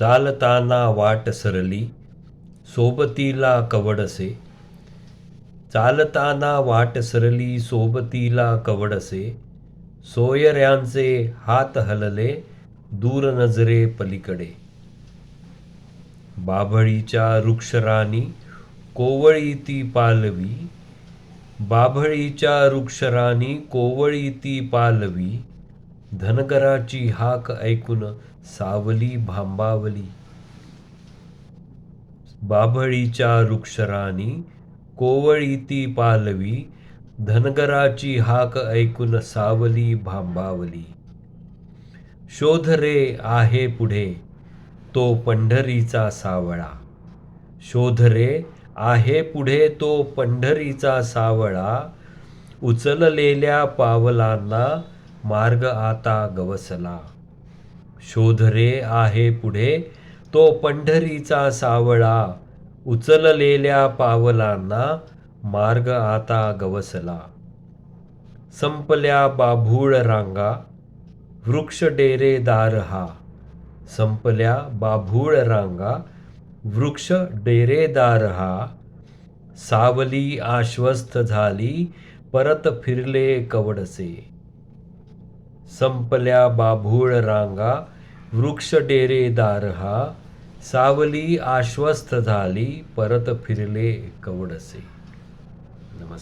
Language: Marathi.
चालताना वाट सरली सोबतीला कवडसे चालताना वाट सरली सोबतीला कवडसे सोयऱ्यांचे हात हलले दूर नजरे पलीकडे बाभळीच्या वृक्षराणी कोवळी ती पालवी बाभळीच्या वृक्षराणी कोवळी ती पालवी धनगराची हाक ऐकून सावली भांबावली. बाभळीच्या वृक्षराणी कोवळी ती पालवी धनगराची हाक ऐकून सावली भांबावली. शोध रे आहे पुढे तो पंढरीचा सावळा. शोध रे आहे पुढे तो पंढरीचा सावळा. उचललेल्या पावलांना मार्ग आता गवसला. शोध रे आहे पुढे तो पंढरीचा सावळा. उचललेल्या पावलांना मार्ग आता गवसला. संपल्या बाभूळ रांगा वृक्ष डेरेदार हा. संपल्या बाभूळ रांगा वृक्ष डेरेदार हा. सावली आश्वस्त झाली परत फिरले कवडसे. संपल्या बाभूळ रांगा वृक्ष डेरेदार हा सावली आश्वस्त झाली परत फिरले कवडसे. नमस्कार.